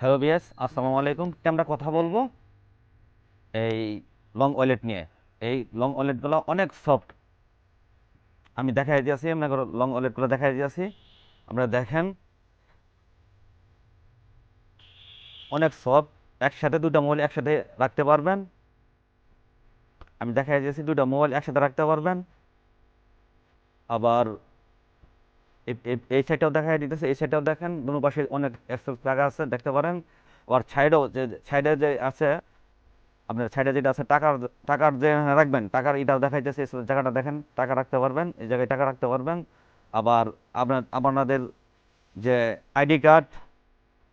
Hello BS আসসালামু আলাইকুম। আমরা কথা বলব? এই লং ওয়ালেট নিয়ে। এই লং ওয়ালেটগুলো অনেক সফট আমি দেখাই দিয়েছি আমরা লং ওয়ালেটগুলো দেখাই দিয়েছি। আমরা দেখেন, অনেক সফট একসাথে দুটো মোবাইল একসাথে রাখতে পারবেন। আমি দেখাই দিয়েছি দুটো মোবাইল একসাথে রাখতে পারবেন। আবার এই- সাইডটাও দেখা দিতেছে, এই সাইডটাও দেখেন, দুনো পাশে অনেক এক্সেস জায়গা আছে, দেখতে পারেন। আবার সাইডেও যে সাইডে যে আছে, আপনার সাইডে যেটা আছে, টাকার টাকার যে রাখবেন, টাকার এটাও দেখাইতেছে, এই জায়গাটা দেখেন, টাকা রাখতে পারবেন, এই জায়গায় টাকা রাখতে পারবেন। আবার আপনার, আপনাদের যে আইডি কার্ড,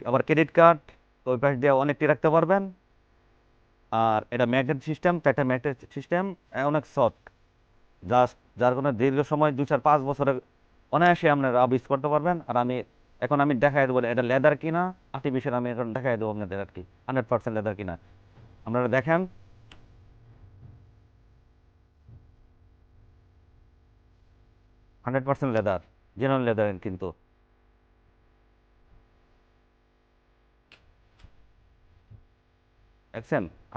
আবার ক্রেডিট কার্ড, ওই পাশ দিয়ে অনেকটি রাখতে পারবেন। আর এটা ম্যাগনেট সিস্টেম চারটা ম্যাগনেট সিস্টেম অনেক সফট জাস্ট যার কোনো দীর্ঘ সময় দু চার পাঁচ বছরের অনায়াসে আপনারা ইউজ করতে পারবেন। আর আমি এখন আমি দেখাই দেবো এটা লেদার কিনা আর্টিফিশিয়াল আমি এখন দেখাই দেবো আপনাদের আর কি হান্ড্রেড পার্সেন্ট লেদার কিনা। আপনারা দেখেন। Hundred percent leather genuine leather কিন্তু।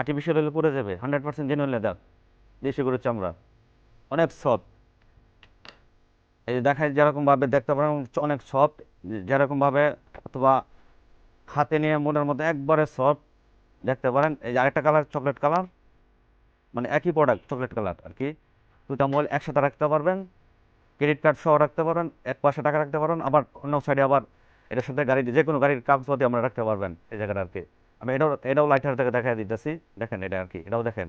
আর্টিফিশিয়াল হলে পড়ে যাবে হান্ড্রেড পার্সেন্ট জেনুইন লেদার দেশি গরুর চামড়া। অনেক সফট এই যে দেখায় যেরকমভাবে দেখতে পারেন, অনেক সফট যেরকমভাবে অথবা হাতে নিয়ে মনের মধ্যে একবারে সফট দেখতে পারেন। এই যে আরেকটা কালার চকলেট কালার মানে একই প্রোডাক্ট চকলেট কালার আর কি দুটা মোবাইল একসাথে রাখতে পারবেন ক্রেডিট কার্ড সহ রাখতে পারেন এক পাশে টাকা রাখতে পারেন আবার অন্য সাইডে আবার এটার সাথে গাড়ি, যে কোনো গাড়ির কাগজপাতি আমরা রাখতে পারবেন, এই জায়গাটা আর কি আমি এটাও এটাও লাইটার থেকে দেখা দিতেছি। দেখেন এটা আর কি এটাও দেখেন।